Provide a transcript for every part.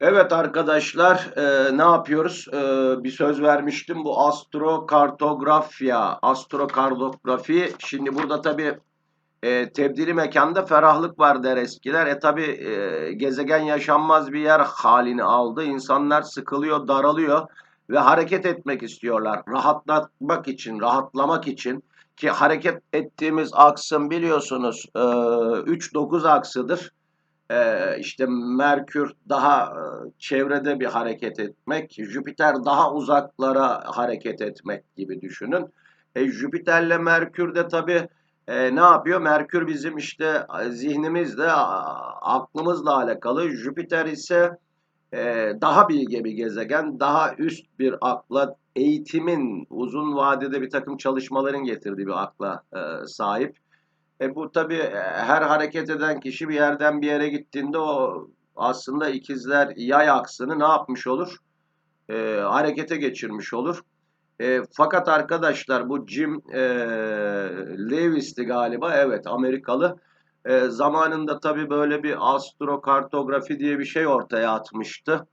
Evet arkadaşlar e, ne yapıyoruz? E, bir söz vermiştim bu astrokartografya, astrokartografi. Şimdi burada tabii e, tebdili mekanda ferahlık var der eskiler. E tabii e, gezegen yaşanmaz bir yer halini aldı. İnsanlar sıkılıyor, daralıyor ve hareket etmek istiyorlar. Rahatlatmak için, rahatlamak için ki hareket ettiğimiz aksın biliyorsunuz e, 3-9 aksıdır e, işte Merkür daha e, çevrede bir hareket etmek, Jüpiter daha uzaklara hareket etmek gibi düşünün. E, Jüpiter'le Merkür de tabii e, ne yapıyor? Merkür bizim işte e, zihnimizle, aklımızla alakalı. Jüpiter ise e, daha bilge bir gezegen, daha üst bir akla, eğitimin, uzun vadede bir takım çalışmaların getirdiği bir akla e, sahip. E bu tabii e, her hareket eden kişi bir yerden bir yere gittiğinde o aslında ikizler yay aksını ne yapmış olur? E, harekete geçirmiş olur. E, fakat arkadaşlar bu Jim e, Lewis'ti galiba. Evet Amerikalı. E, zamanında tabii böyle bir astrokartografi diye bir şey ortaya atmıştı.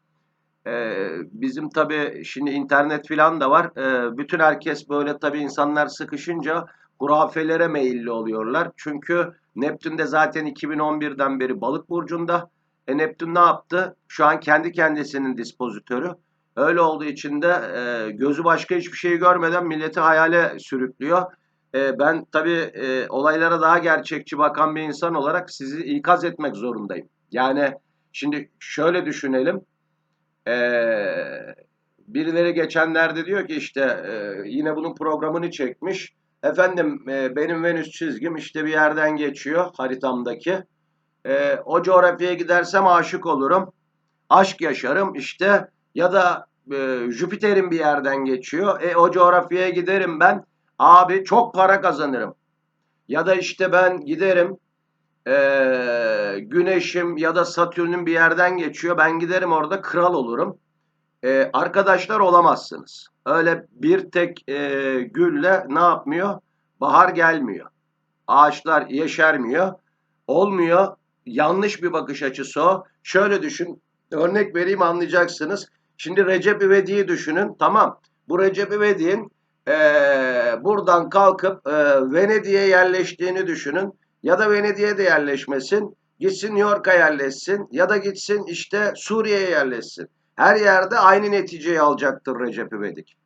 E, bizim tabii şimdi internet filan da var. E, bütün herkes böyle tabii insanlar sıkışınca hurafelere meyilli oluyorlar. Çünkü Neptün de zaten 2011'den beri balık burcunda. E Neptün ne yaptı? Şu an kendi kendisinin dispozitörü. Öyle olduğu için de e, gözü başka hiçbir şey görmeden milleti hayale sürüklüyor. E, ben tabii e, olaylara daha gerçekçi bakan bir insan olarak sizi ikaz etmek zorundayım. Yani şimdi şöyle düşünelim. E, birileri geçenlerde diyor ki işte e, yine bunun programını çekmiş. Efendim e, benim Venüs çizgim işte bir yerden geçiyor haritamdaki. E, o coğrafyaya gidersem aşık olurum. Aşk yaşarım işte ya da e, Jüpiter'in bir yerden geçiyor. E o coğrafyaya giderim ben. Abi çok para kazanırım. Ya da işte ben giderim e, Güneş'im ya da Satürn'ün bir yerden geçiyor. Ben giderim orada kral olurum. E, arkadaşlar olamazsınız. Öyle bir tek e, gülle ne yapmıyor? Bahar gelmiyor. Ağaçlar yeşermiyor. Olmuyor. Yanlış bir bakış açısı o. Şöyle düşün. Örnek vereyim anlayacaksınız. Şimdi Recep İvedik'i düşünün. Tamam. Bu Recep İvedik'in e, buradan kalkıp e, Venedik'e yerleştiğini düşünün. Ya da Venedik'e de yerleşmesin. Gitsin New York'a yerleşsin. Ya da gitsin işte Suriye'ye yerleşsin. Her yerde aynı neticeyi alacaktır Recep İvedik.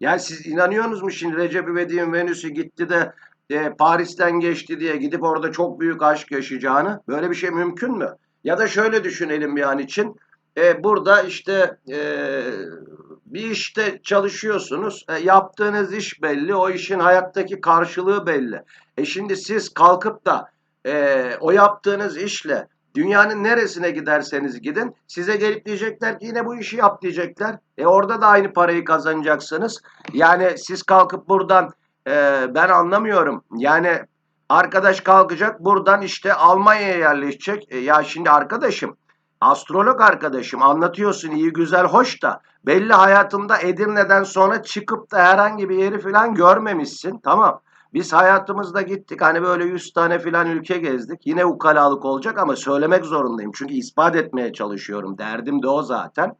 Yani siz inanıyorsunuz mu şimdi Recep İvedik'in Venüs'ü gitti de e, Paris'ten geçti diye gidip orada çok büyük aşk yaşayacağını? Böyle bir şey mümkün mü? Ya da şöyle düşünelim bir an için. E, burada işte e, bir işte çalışıyorsunuz. E, yaptığınız iş belli. O işin hayattaki karşılığı belli. E şimdi siz kalkıp da e, o yaptığınız işle Dünyanın neresine giderseniz gidin size gelip diyecekler ki yine bu işi yap diyecekler. E orada da aynı parayı kazanacaksınız. Yani siz kalkıp buradan e, ben anlamıyorum. Yani arkadaş kalkacak buradan işte Almanya'ya yerleşecek. E, ya şimdi arkadaşım astrolog arkadaşım anlatıyorsun iyi güzel hoş da belli hayatında Edirne'den sonra çıkıp da herhangi bir yeri falan görmemişsin. Tamam. Biz hayatımızda gittik hani böyle 100 tane filan ülke gezdik. Yine ukalalık olacak ama söylemek zorundayım. Çünkü ispat etmeye çalışıyorum. Derdim de o zaten.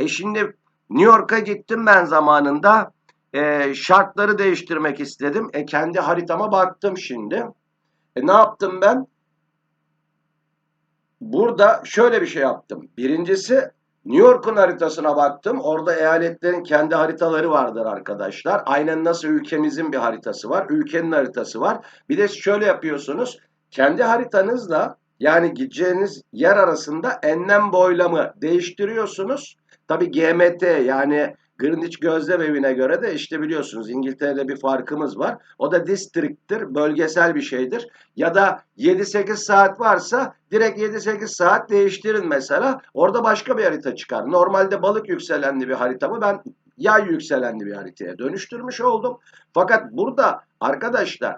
E şimdi New York'a gittim ben zamanında. E, şartları değiştirmek istedim. E kendi haritama baktım şimdi. E ne yaptım ben? Burada şöyle bir şey yaptım. Birincisi New York'un haritasına baktım. Orada eyaletlerin kendi haritaları vardır arkadaşlar. Aynen nasıl ülkemizin bir haritası var. Ülkenin haritası var. Bir de şöyle yapıyorsunuz. Kendi haritanızla yani gideceğiniz yer arasında enlem boylamı değiştiriyorsunuz. Tabi GMT yani Greenwich Gözlem Evi'ne göre de işte biliyorsunuz İngiltere'de bir farkımız var. O da district'tir, bölgesel bir şeydir. Ya da 7-8 saat varsa direkt 7-8 saat değiştirin mesela. Orada başka bir harita çıkar. Normalde balık yükselenli bir haritamı ben yay yükselenli bir haritaya dönüştürmüş oldum. Fakat burada arkadaşlar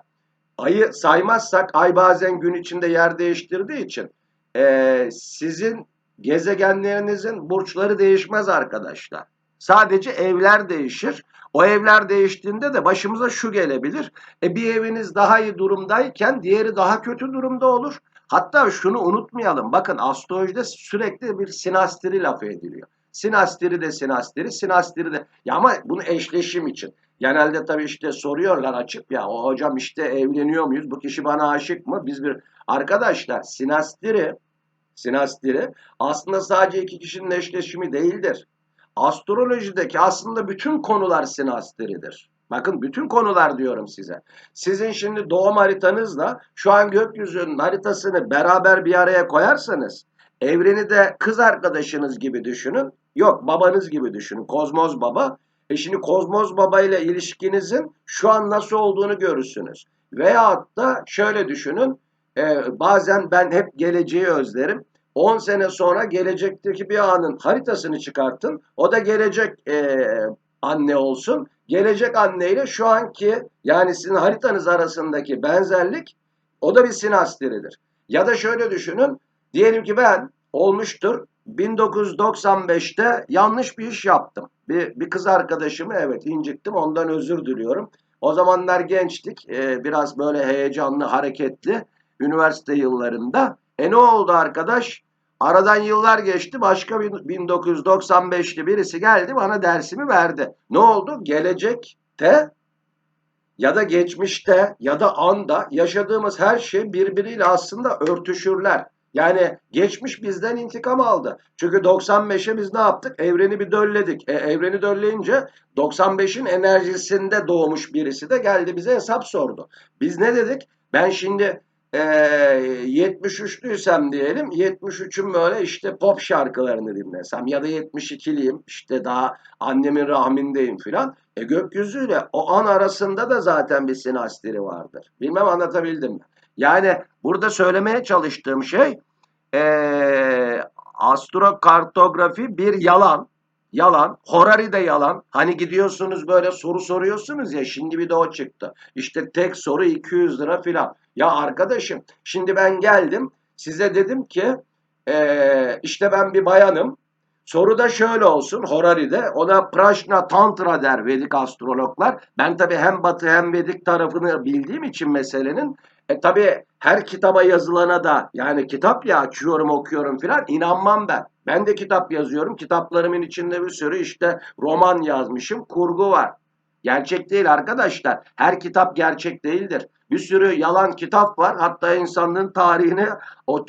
ayı saymazsak ay bazen gün içinde yer değiştirdiği için e, sizin gezegenlerinizin burçları değişmez arkadaşlar. Sadece evler değişir. O evler değiştiğinde de başımıza şu gelebilir. E bir eviniz daha iyi durumdayken diğeri daha kötü durumda olur. Hatta şunu unutmayalım. Bakın astrolojide sürekli bir sinastri lafı ediliyor. Sinastri de sinastri, sinastri de. Ya ama bunu eşleşim için. Genelde tabii işte soruyorlar açık ya o hocam işte evleniyor muyuz? Bu kişi bana aşık mı? Biz bir arkadaşlar sinastri sinastri aslında sadece iki kişinin eşleşimi değildir. Astrolojideki aslında bütün konular sinastridir. Bakın bütün konular diyorum size. Sizin şimdi doğum haritanızla şu an gökyüzünün haritasını beraber bir araya koyarsanız evreni de kız arkadaşınız gibi düşünün. Yok babanız gibi düşünün. Kozmoz baba. E şimdi Kozmoz baba ile ilişkinizin şu an nasıl olduğunu görürsünüz. Veyahut da şöyle düşünün. e, bazen ben hep geleceği özlerim. 10 sene sonra gelecekteki bir anın haritasını çıkartın. O da gelecek e, anne olsun. Gelecek anneyle şu anki yani sizin haritanız arasındaki benzerlik o da bir sinastridir. Ya da şöyle düşünün. Diyelim ki ben olmuştur 1995'te yanlış bir iş yaptım. Bir, bir kız arkadaşımı evet incittim ondan özür diliyorum. O zamanlar gençtik e, biraz böyle heyecanlı hareketli üniversite yıllarında. E ne oldu arkadaş? Aradan yıllar geçti. Başka bir 1995'li birisi geldi bana dersimi verdi. Ne oldu? Gelecekte ya da geçmişte ya da anda yaşadığımız her şey birbiriyle aslında örtüşürler. Yani geçmiş bizden intikam aldı. Çünkü 95'e biz ne yaptık? Evreni bir dölledik. E, evreni dölleyince 95'in enerjisinde doğmuş birisi de geldi bize hesap sordu. Biz ne dedik? Ben şimdi e, 73'lüysem diyelim 73'ün böyle işte pop şarkılarını dinlesem ya da 72'liyim işte daha annemin rahmindeyim filan. E gökyüzüyle o an arasında da zaten bir sinastri vardır. Bilmem anlatabildim mi? Yani burada söylemeye çalıştığım şey e, astrokartografi bir yalan. Yalan. Horari de yalan. Hani gidiyorsunuz böyle soru soruyorsunuz ya şimdi bir de o çıktı. İşte tek soru 200 lira filan. Ya arkadaşım şimdi ben geldim size dedim ki e, işte ben bir bayanım. Soru da şöyle olsun Horari'de ona Prashna Tantra der Vedik astrologlar. Ben tabi hem Batı hem Vedik tarafını bildiğim için meselenin e tabi her kitaba yazılana da yani kitap ya açıyorum okuyorum filan inanmam ben. Ben de kitap yazıyorum. Kitaplarımın içinde bir sürü işte roman yazmışım. Kurgu var. Gerçek değil arkadaşlar. Her kitap gerçek değildir. Bir sürü yalan kitap var. Hatta insanlığın tarihini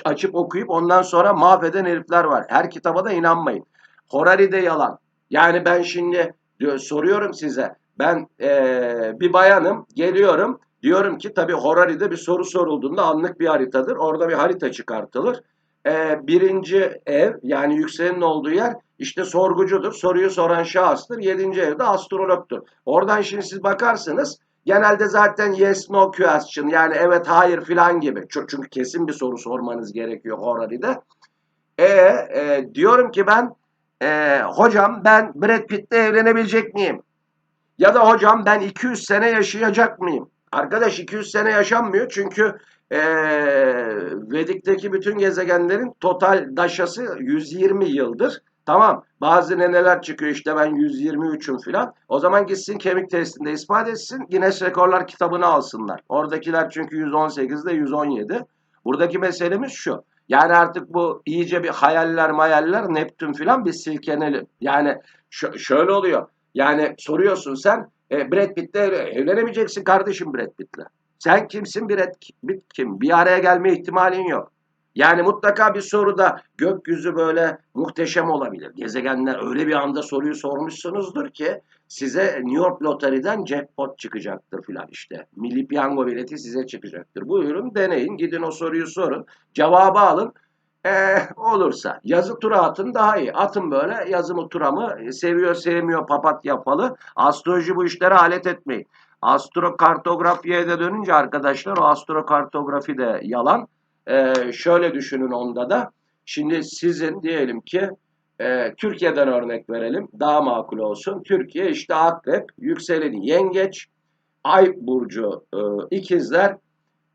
açıp okuyup ondan sonra mahveden herifler var. Her kitaba da inanmayın. Horari de yalan. Yani ben şimdi diyor, soruyorum size. Ben ee, bir bayanım. Geliyorum. Diyorum ki tabii Horari'de bir soru sorulduğunda anlık bir haritadır. Orada bir harita çıkartılır. E, birinci ev yani yükselenin olduğu yer işte sorgucudur. Soruyu soran şahıstır. Yedinci evde astrologtur. Oradan şimdi siz bakarsınız genelde zaten yes no question yani evet hayır filan gibi. Çünkü kesin bir soru sormanız gerekiyor Horari'de. E, e, diyorum ki ben e, hocam ben Brad Pitt'le evlenebilecek miyim? Ya da hocam ben 200 sene yaşayacak mıyım? Arkadaş 200 sene yaşanmıyor çünkü e, Vedik'teki bütün gezegenlerin total daşası 120 yıldır. Tamam bazı neneler çıkıyor işte ben 123'üm filan. O zaman gitsin kemik testinde ispat etsin. Guinness Rekorlar kitabını alsınlar. Oradakiler çünkü 118'de 117. Buradaki meselemiz şu. Yani artık bu iyice bir hayaller mayaller Neptün filan bir silkenelim. Yani şöyle oluyor. Yani soruyorsun sen e, Brad Pitt'le evlenemeyeceksin kardeşim Brad Pitt'le. Sen kimsin Brad Pitt kim? Bir araya gelme ihtimalin yok. Yani mutlaka bir soruda gökyüzü böyle muhteşem olabilir. Gezegenler öyle bir anda soruyu sormuşsunuzdur ki size New York Lotary'den jackpot çıkacaktır filan işte. Milli piyango bileti size çıkacaktır. Buyurun deneyin gidin o soruyu sorun. Cevabı alın. Ee, olursa yazı tura atın daha iyi. Atın böyle yazımı turamı seviyor sevmiyor papatya falı. Astroloji bu işlere alet etmeyin. Astrokartografiye de dönünce arkadaşlar o astrokartografi de yalan. Ee, şöyle düşünün onda da. Şimdi sizin diyelim ki e, Türkiye'den örnek verelim. Daha makul olsun. Türkiye işte akrep, yükseleni yengeç, ay burcu e, ikizler,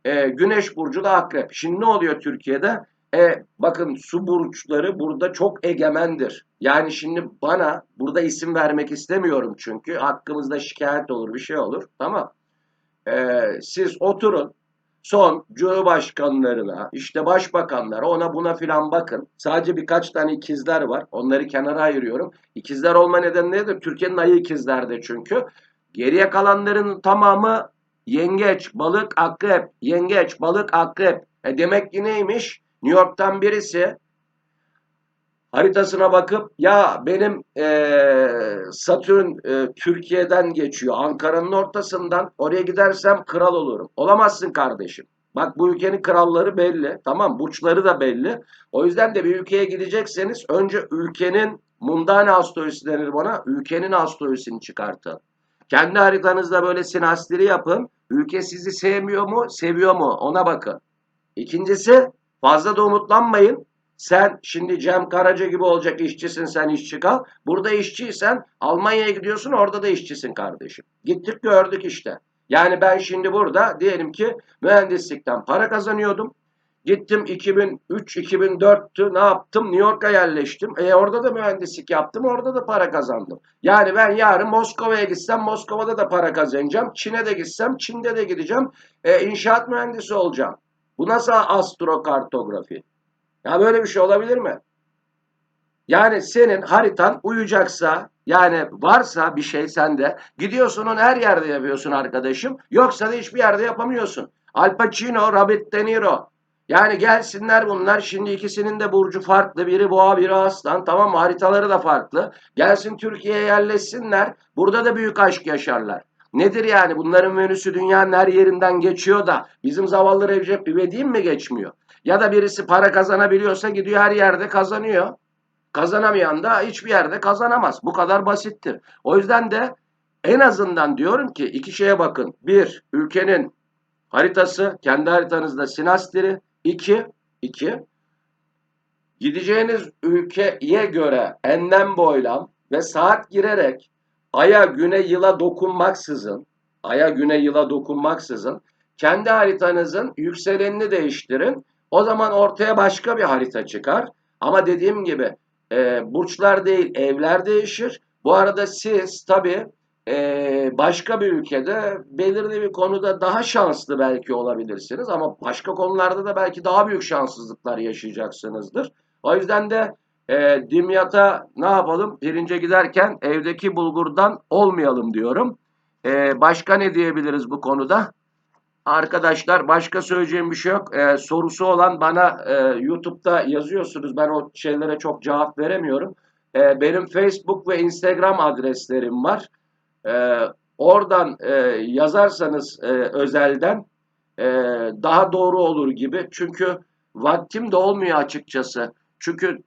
e, güneş burcu da akrep. Şimdi ne oluyor Türkiye'de? E, bakın su burçları burada çok egemendir. Yani şimdi bana burada isim vermek istemiyorum çünkü hakkımızda şikayet olur bir şey olur. Tamam. E, siz oturun son cumhurbaşkanlarına, işte başbakanlara ona buna filan bakın. Sadece birkaç tane ikizler var. Onları kenara ayırıyorum. İkizler olma nedenleri de Türkiye'nin ayı ikizlerde çünkü. Geriye kalanların tamamı yengeç, balık, akrep, yengeç, balık, akrep. E demek ki neymiş? New York'tan birisi haritasına bakıp ya benim eee, Satürn eee, Türkiye'den geçiyor. Ankara'nın ortasından oraya gidersem kral olurum. Olamazsın kardeşim. Bak bu ülkenin kralları belli. Tamam burçları da belli. O yüzden de bir ülkeye gidecekseniz önce ülkenin mundane astrolojisi denir bana. Ülkenin astrolojisini çıkartın. Kendi haritanızda böyle sinastri yapın. Ülke sizi sevmiyor mu, seviyor mu ona bakın. İkincisi fazla da umutlanmayın. Sen şimdi Cem Karaca gibi olacak işçisin sen işçi kal. Burada işçiysen Almanya'ya gidiyorsun orada da işçisin kardeşim. Gittik gördük işte. Yani ben şimdi burada diyelim ki mühendislikten para kazanıyordum. Gittim 2003-2004'tü ne yaptım? New York'a yerleştim. E orada da mühendislik yaptım. Orada da para kazandım. Yani ben yarın Moskova'ya gitsem Moskova'da da para kazanacağım. Çin'e de gitsem Çin'de de gideceğim. E, inşaat mühendisi olacağım. Bu nasıl astrokartografi? Ya böyle bir şey olabilir mi? Yani senin haritan uyacaksa yani varsa bir şey sende gidiyorsun onu her yerde yapıyorsun arkadaşım. Yoksa da hiçbir yerde yapamıyorsun. Al Pacino, Robert De Niro. Yani gelsinler bunlar şimdi ikisinin de burcu farklı. Biri boğa biri aslan tamam? Haritaları da farklı. Gelsin Türkiye'ye yerleşsinler. Burada da büyük aşk yaşarlar. Nedir yani bunların menüsü dünyanın her yerinden geçiyor da bizim zavallı Recep İvedik'in mi geçmiyor? Ya da birisi para kazanabiliyorsa gidiyor her yerde kazanıyor. Kazanamayan da hiçbir yerde kazanamaz. Bu kadar basittir. O yüzden de en azından diyorum ki iki şeye bakın. Bir, ülkenin haritası, kendi haritanızda sinastri. İki, iki, gideceğiniz ülkeye göre enlem boylam ve saat girerek aya güne yıla dokunmaksızın, aya güne yıla dokunmaksızın kendi haritanızın yükselenini değiştirin. O zaman ortaya başka bir harita çıkar. Ama dediğim gibi e, burçlar değil evler değişir. Bu arada siz tabii e, başka bir ülkede belirli bir konuda daha şanslı belki olabilirsiniz. Ama başka konularda da belki daha büyük şanssızlıklar yaşayacaksınızdır. O yüzden de e, Dimyat'a ne yapalım? Pirince giderken evdeki bulgurdan olmayalım diyorum. E, başka ne diyebiliriz bu konuda? Arkadaşlar başka söyleyeceğim bir şey yok. Ee, sorusu olan bana e, YouTube'da yazıyorsunuz. Ben o şeylere çok cevap veremiyorum. Ee, benim Facebook ve Instagram adreslerim var. Ee, oradan e, yazarsanız e, özelden e, daha doğru olur gibi. Çünkü vaktim de olmuyor açıkçası. Çünkü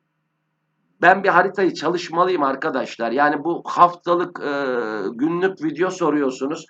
ben bir haritayı çalışmalıyım arkadaşlar. Yani bu haftalık, e, günlük video soruyorsunuz.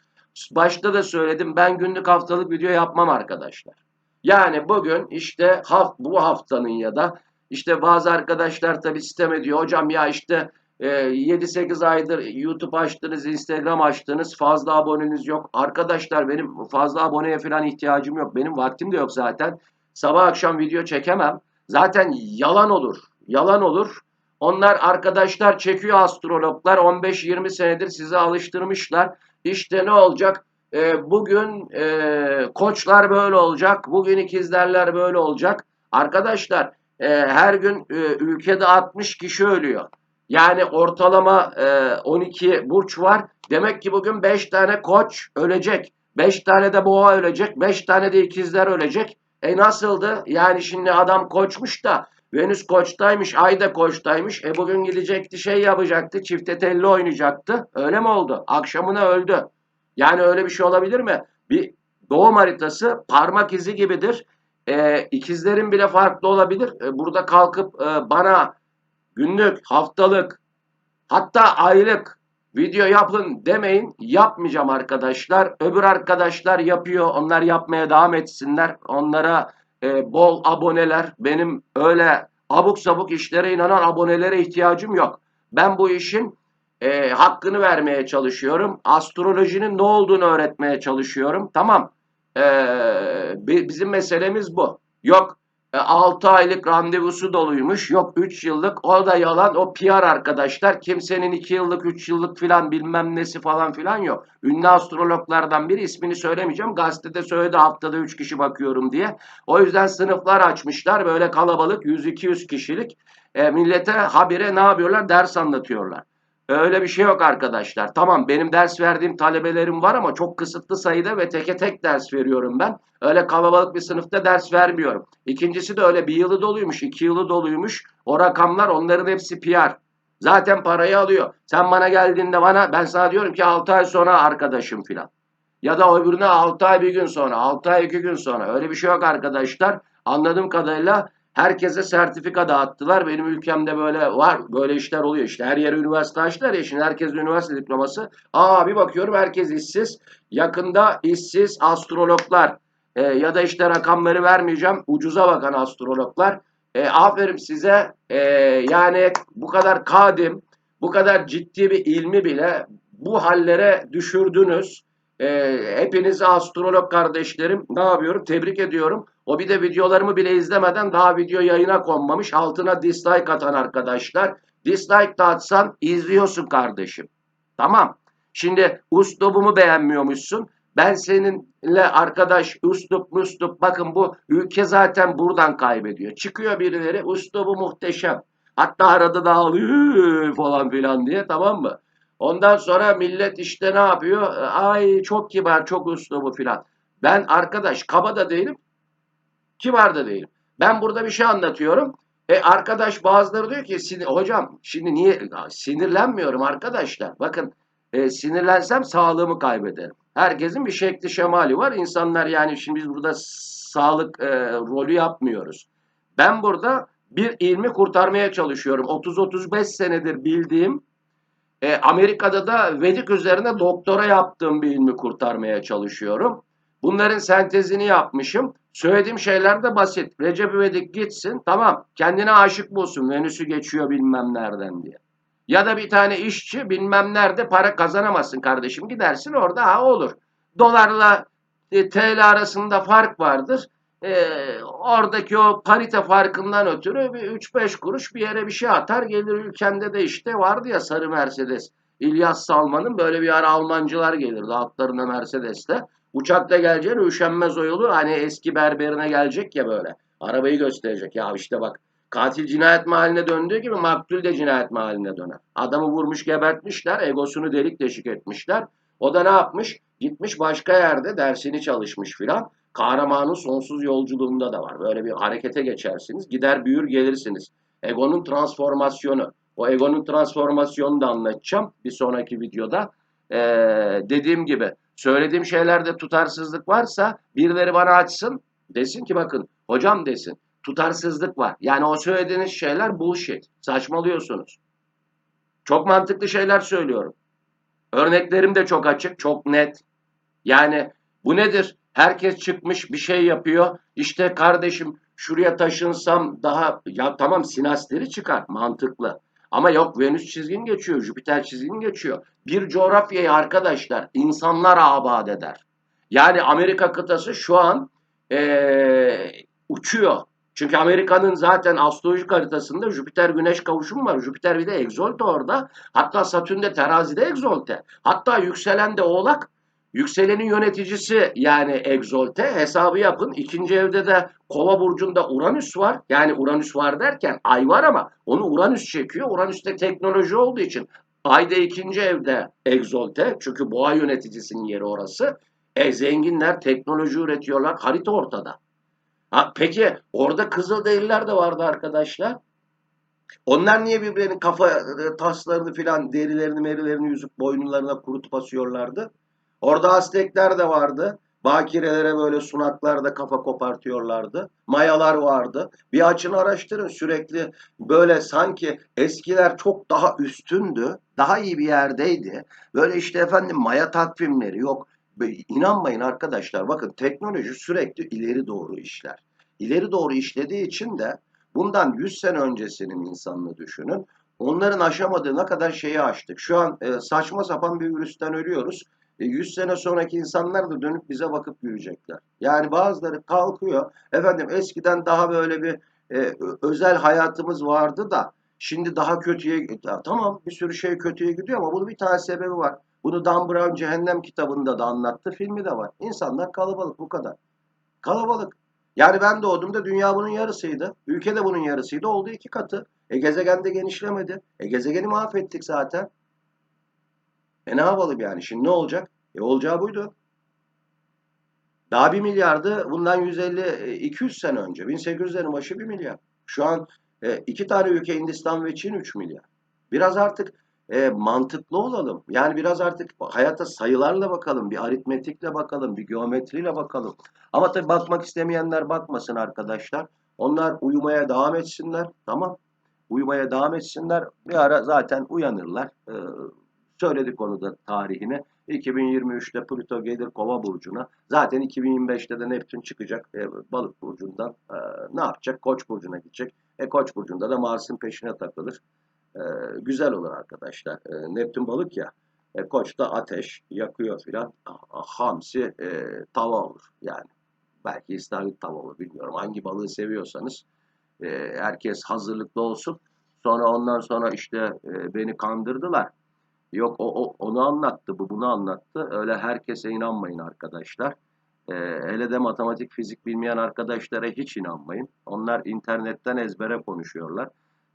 Başta da söyledim ben günlük haftalık video yapmam arkadaşlar. Yani bugün işte haft bu haftanın ya da işte bazı arkadaşlar tabi sistem ediyor. Hocam ya işte e, 7-8 aydır YouTube açtınız, Instagram açtınız, fazla aboneniz yok. Arkadaşlar benim fazla aboneye falan ihtiyacım yok. Benim vaktim de yok zaten. Sabah akşam video çekemem. Zaten yalan olur. Yalan olur. Onlar arkadaşlar çekiyor astrologlar 15-20 senedir size alıştırmışlar. İşte ne olacak? E, bugün e, koçlar böyle olacak. Bugün ikizlerler böyle olacak. Arkadaşlar e, her gün e, ülkede 60 kişi ölüyor. Yani ortalama e, 12 burç var. Demek ki bugün 5 tane koç ölecek. 5 tane de boğa ölecek. 5 tane de ikizler ölecek. E nasıldı? Yani şimdi adam koçmuş da Venüs koçtaymış, ay da koçtaymış. E bugün gidecekti şey yapacaktı, çifte telli oynayacaktı. Öyle mi oldu? Akşamına öldü. Yani öyle bir şey olabilir mi? Bir doğum haritası parmak izi gibidir. E, ikizlerin bile farklı olabilir. E, burada kalkıp e, bana günlük, haftalık, hatta aylık video yapın demeyin. Yapmayacağım arkadaşlar. Öbür arkadaşlar yapıyor. Onlar yapmaya devam etsinler. Onlara e, bol aboneler. Benim öyle abuk sabuk işlere inanan abonelere ihtiyacım yok. Ben bu işin e, hakkını vermeye çalışıyorum. Astrolojinin ne olduğunu öğretmeye çalışıyorum. Tamam. E, bizim meselemiz bu. Yok 6 aylık randevusu doluymuş. Yok 3 yıllık. O da yalan. O PR arkadaşlar. Kimsenin 2 yıllık, 3 yıllık filan bilmem nesi falan filan yok. Ünlü astrologlardan biri ismini söylemeyeceğim. Gazetede söyledi haftada 3 kişi bakıyorum diye. O yüzden sınıflar açmışlar. Böyle kalabalık 100-200 kişilik. E, millete habire ne yapıyorlar? Ders anlatıyorlar. Öyle bir şey yok arkadaşlar. Tamam benim ders verdiğim talebelerim var ama çok kısıtlı sayıda ve teke tek ders veriyorum ben. Öyle kalabalık bir sınıfta ders vermiyorum. İkincisi de öyle bir yılı doluymuş, iki yılı doluymuş. O rakamlar onların hepsi PR. Zaten parayı alıyor. Sen bana geldiğinde bana ben sana diyorum ki 6 ay sonra arkadaşım filan. Ya da öbürüne 6 ay bir gün sonra, 6 ay 2 gün sonra. Öyle bir şey yok arkadaşlar. Anladığım kadarıyla herkese sertifika dağıttılar. Benim ülkemde böyle var. Böyle işler oluyor işte. Her yere üniversite açtılar ya. Şimdi herkes üniversite diploması. Aa bir bakıyorum herkes işsiz. Yakında işsiz astrologlar e, ya da işte rakamları vermeyeceğim. Ucuza bakan astrologlar. E, aferin size. E, yani bu kadar kadim, bu kadar ciddi bir ilmi bile bu hallere düşürdünüz. E, hepinizi astrolog kardeşlerim ne yapıyorum? Tebrik ediyorum. O bir de videolarımı bile izlemeden daha video yayına konmamış. Altına dislike atan arkadaşlar. Dislike de atsan izliyorsun kardeşim. Tamam. Şimdi uslubumu beğenmiyormuşsun. Ben seninle arkadaş uslup muslup bakın bu ülke zaten buradan kaybediyor. Çıkıyor birileri uslubu muhteşem. Hatta arada da ağlıyor falan filan diye tamam mı? Ondan sonra millet işte ne yapıyor? Ay çok kibar, çok uslubu filan. Ben arkadaş kaba da değilim, kibar da değilim. Ben burada bir şey anlatıyorum. E arkadaş bazıları diyor ki "Sin- hocam şimdi niye sinirlenmiyorum arkadaşlar. Bakın e, sinirlensem sağlığımı kaybederim. Herkesin bir şekli şemali var. İnsanlar yani şimdi biz burada sağlık e, rolü yapmıyoruz. Ben burada bir ilmi kurtarmaya çalışıyorum. 30-35 senedir bildiğim e, Amerika'da da Vedik üzerine doktora yaptığım bir ilmi kurtarmaya çalışıyorum. Bunların sentezini yapmışım. Söylediğim şeyler de basit. Recep İvedik gitsin tamam kendine aşık bulsun. Venüs'ü geçiyor bilmem nereden diye. Ya da bir tane işçi bilmem nerede para kazanamazsın kardeşim. Gidersin orada ha olur. Dolarla e, TL arasında fark vardır. E, oradaki o parite farkından ötürü bir 3-5 kuruş bir yere bir şey atar gelir ülkende de işte vardı ya sarı Mercedes. İlyas Salman'ın böyle bir ara Almancılar gelirdi altlarında Mercedes'te. Uçakta geleceğine üşenmez o yolu hani eski berberine gelecek ya böyle. Arabayı gösterecek ya işte bak Katil cinayet mahalline döndüğü gibi maktul de cinayet mahalline döner. Adamı vurmuş gebertmişler, egosunu delik deşik etmişler. O da ne yapmış? Gitmiş başka yerde dersini çalışmış filan. Kahramanın sonsuz yolculuğunda da var. Böyle bir harekete geçersiniz. Gider büyür gelirsiniz. Egonun transformasyonu. O egonun transformasyonunu da anlatacağım bir sonraki videoda. Ee, dediğim gibi söylediğim şeylerde tutarsızlık varsa birileri bana açsın. Desin ki bakın hocam desin tutarsızlık var. Yani o söylediğiniz şeyler bullshit. Saçmalıyorsunuz. Çok mantıklı şeyler söylüyorum. Örneklerim de çok açık, çok net. Yani bu nedir? Herkes çıkmış bir şey yapıyor. İşte kardeşim şuraya taşınsam daha ya tamam sinasleri çıkar mantıklı. Ama yok Venüs çizgin geçiyor, Jüpiter çizgin geçiyor. Bir coğrafyayı arkadaşlar insanlar abad eder. Yani Amerika kıtası şu an ee, uçuyor. Çünkü Amerika'nın zaten astrolojik haritasında Jüpiter Güneş kavuşumu var. Jüpiter bir de egzolte orada. Hatta Satürn de terazide egzolte. Hatta yükselen de oğlak. Yükselenin yöneticisi yani egzolte. Hesabı yapın. İkinci evde de kova burcunda Uranüs var. Yani Uranüs var derken ay var ama onu Uranüs çekiyor. Uranüs'te teknoloji olduğu için ayda ikinci evde egzolte. Çünkü boğa yöneticisinin yeri orası. E zenginler teknoloji üretiyorlar. Harita ortada. Ha, peki orada Kızılderililer de vardı arkadaşlar. Onlar niye birbirlerinin kafa e, taslarını filan derilerini merilerini yüzüp boynlarına kurutup asıyorlardı? Orada Aztekler de vardı. Bakirelere böyle sunaklarda kafa kopartıyorlardı. Mayalar vardı. Bir açın araştırın sürekli böyle sanki eskiler çok daha üstündü. Daha iyi bir yerdeydi. Böyle işte efendim maya takvimleri yok. İnanmayın arkadaşlar bakın teknoloji sürekli ileri doğru işler. İleri doğru işlediği için de bundan 100 sene öncesinin insanını düşünün. Onların aşamadığı ne kadar şeyi aştık. Şu an e, saçma sapan bir virüsten ölüyoruz. E, 100 sene sonraki insanlar da dönüp bize bakıp gülecekler. Yani bazıları kalkıyor. Efendim eskiden daha böyle bir e, özel hayatımız vardı da şimdi daha kötüye Ya tamam bir sürü şey kötüye gidiyor ama bunun bir tane sebebi var. Bunu Dan Brown Cehennem kitabında da anlattı. Filmi de var. İnsanlar kalabalık bu kadar. Kalabalık. Yani ben doğduğumda dünya bunun yarısıydı. Ülke de bunun yarısıydı. Oldu iki katı. E gezegen de genişlemedi. E gezegeni mahvettik zaten. E ne yapalım yani? Şimdi ne olacak? E olacağı buydu. Daha bir milyardı. Bundan 150, e, 200 sene önce. 1800'lerin başı bir milyar. Şu an e, iki tane ülke Hindistan ve Çin 3 milyar. Biraz artık e, mantıklı olalım. Yani biraz artık hayata sayılarla bakalım, bir aritmetikle bakalım, bir geometriyle bakalım. Ama tabii bakmak istemeyenler bakmasın arkadaşlar. Onlar uyumaya devam etsinler. Tamam. Uyumaya devam etsinler. Bir ara zaten uyanırlar. Ee, söyledik onu da tarihine. 2023'te Plüto gelir Kova burcuna. Zaten 2025'te de Neptün çıkacak e, Balık burcundan. E, ne yapacak? Koç burcuna gidecek. E Koç burcunda da Mars'ın peşine takılır. E, güzel olur arkadaşlar. E, Neptün balık ya. E, Koç da ateş yakıyor filan. Hamsi e, tava olur yani. Belki istavrit tava olur bilmiyorum. Hangi balığı seviyorsanız e, herkes hazırlıklı olsun. Sonra ondan sonra işte e, beni kandırdılar. Yok o, o onu anlattı, bu bunu anlattı. Öyle herkese inanmayın arkadaşlar. E, hele de matematik, fizik bilmeyen arkadaşlara hiç inanmayın. Onlar internetten ezbere konuşuyorlar.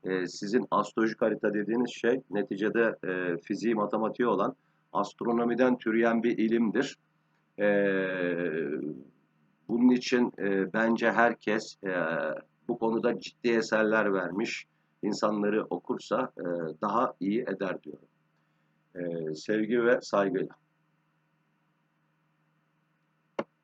E, sizin astrolojik harita dediğiniz şey neticede e, fiziği, matematiği olan astronomiden türeyen bir ilimdir. E, bunun için e, bence herkes e, bu konuda ciddi eserler vermiş insanları okursa e, daha iyi eder diyorum. E, sevgi ve saygıyla.